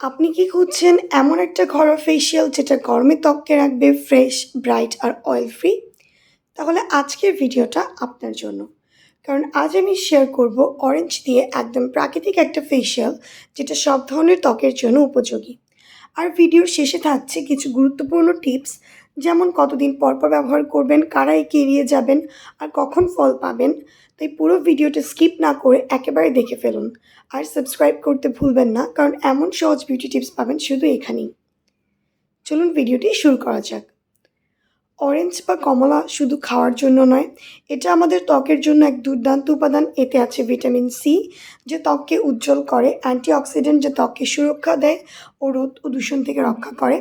আপনি কি খুঁজছেন এমন একটা ঘরোয়া ফেসিয়াল যেটা গরমে ত্বককে রাখবে ফ্রেশ ব্রাইট আর অয়েল ফ্রি তাহলে আজকের ভিডিওটা আপনার জন্য। কারণ আজ আমি শেয়ার করব অরেঞ্জ দিয়ে একদম প্রাকৃতিক একটা ফেসিয়াল যেটা সব ধরনের ত্বকের জন্য উপযোগী। আর ভিডিওর শেষে থাকছে কিছু গুরুত্বপূর্ণ টিপস যেমন কতদিন পর পর ব্যবহার করবেন, কারা একে এড়িয়ে যাবেন আর কখন ফল পাবেন, তাই পুরো ভিডিওটা স্কিপ না করে একেবারে দেখে ফেলুন। আর সাবস্ক্রাইব করতে ভুলবেন না, কারণ এমন সহজ বিউটি টিপস পাবেন শুধু এখানেই। চলুন ভিডিওটি শুরু করা যাক। অরেঞ্জ বা কমলা শুধু খাওয়ার জন্য নয়, এটা আমাদের ত্বকের জন্য এক দুর্দান্ত উপাদান। এতে আছে ভিটামিন সি যে ত্বককে উজ্জ্বল করে, অ্যান্টিঅক্সিডেন্ট যে ত্বককে সুরক্ষা দেয় ও রোদ ও দূষণ থেকে রক্ষা করে।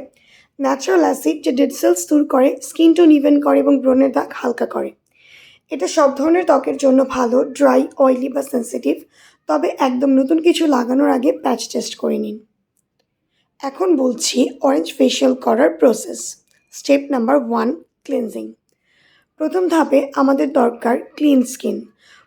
ন্যাচারাল অ্যাসিড যে ডেড সেলস দূর করে স্কিন টোন ইভেন করে এবং ব্রণের দাগ হালকা করে। এটা সব ধরনের ত্বকের জন্য ভালো ড্রাই অয়েলি বা সেন্সিটিভ তবে একদম নতুন কিছু লাগানোর আগে প্যাচ টেস্ট করে নিন। এখন বলছি অরেঞ্জ ফেশিয়াল করার process step number one cleansing প্রথম ধাপে আমাদের দরকার ক্লিন স্কিন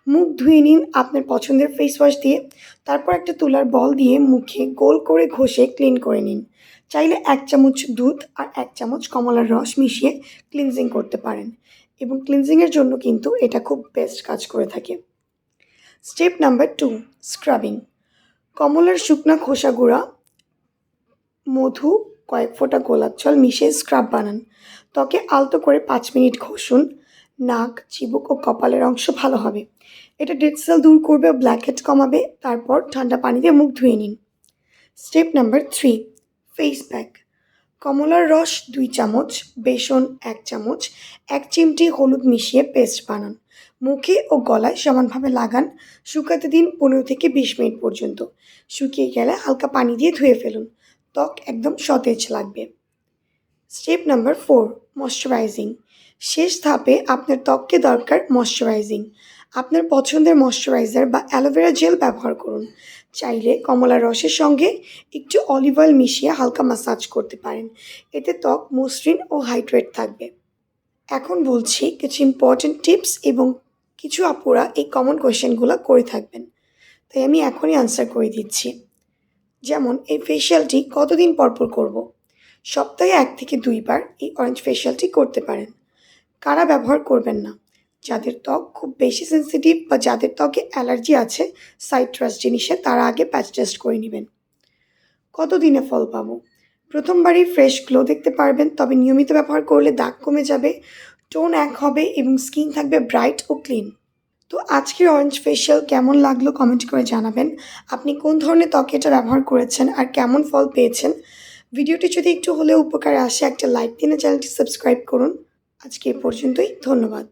মুখ ধুয়ে নিন আপনার পছন্দের ফেস ওয়াশ দিয়ে। তারপর একটা তুলার বল দিয়ে মুখে গোল করে ঘষে ক্লিন করে নিন। চাইলে এক চামচ দুধ আর এক চামচ কমলার রস মিশিয়ে ক্লিনজিং করতে পারেন। এবং ক্লিনজিংয়ের জন্য কিন্তু এটা খুব বেস্ট কাজ করে থাকে। স্টেপ নাম্বার টু স্ক্রাবিং কমলার শুকনা খোসা গুঁড়া, মধু, কয়েক ফোঁটা গোলাপ জল মিশিয়ে স্ক্রাব বানান। ত্বকে আলতো করে পাঁচ মিনিট ঘষুন। নাক, চিবুক ও কপালের অংশ ভালো হবে। এটা ডেড সেল দূর করবে ও ব্ল্যাকহেড কমাবে। তারপর ঠান্ডা পানি দিয়ে মুখ ধুয়ে নিন। Step number three face pack কমলার রস দুই চামচ, বেসন এক চামচ, এক চিমটি হলুদ মিশিয়ে পেস্ট বানান। মুখে ও গলায় সমানভাবে লাগান। শুকাতে দিন পনেরো থেকে বিশ মিনিট পর্যন্ত। শুকিয়ে গেলে হালকা পানি দিয়ে ধুয়ে ফেলুন। ত্বক একদম সতেজ লাগবে। স্টেপ নাম্বার ফোর ময়শ্চারাইজিং শেষ ধাপে আপনার ত্বককে দরকার ময়শ্চারাইজিং আপনার পছন্দের ময়শ্চারাইজার বা অ্যালোভেরা জেল ব্যবহার করুন। চাইলে কমলা রসের সঙ্গে একটু অলিভ অয়েল মিশিয়ে হালকা মাসাজ করতে পারেন। এতে ত্বক মসৃণ ও হাইড্রেট থাকবে। এখন বলছি কিছু ইম্পর্ট্যান্ট টিপস এবং কিছু আপুরা এই কমন কোয়েশ্চেনগুলো করে থাকবেন। তাই আমি এখনই আনসার করে দিচ্ছি। যেমন, এই ফেশিয়ালটি কতদিন পর পর করব। সপ্তাহে এক থেকে দুইবার এই অরেঞ্জ ফেশিয়ালটি করতে পারেন। কারা ব্যবহার করবেন না? যাদের ত্বক খুব বেশি সেন্সিটিভ বা যাদের ত্বকে অ্যালার্জি আছে সাইট্রাস জিনিসে তারা আগে প্যাচ টেস্ট করে নেবেন। কতদিনে ফল পাবো? প্রথমবারই ফ্রেশ গ্লো দেখতে পারবেন, তবে নিয়মিত ব্যবহার করলে দাগ কমে যাবে টোন এক হবে এবং স্কিন থাকবে ব্রাইট ও ক্লিন তো আজকের অরেঞ্জ ফেশিয়াল কেমন লাগল কমেন্ট করে জানাবেন। আপনি কোন ধরনের ত্বকে এটা ব্যবহার করেছেন আর কেমন ফল পেয়েছেন? ভিডিওটি যদি একটু হলেও উপকারে আসে, একটা লাইক দিন, চ্যানেলটি সাবস্ক্রাইব করুন। আজকে এ পর্যন্তই, ধন্যবাদ।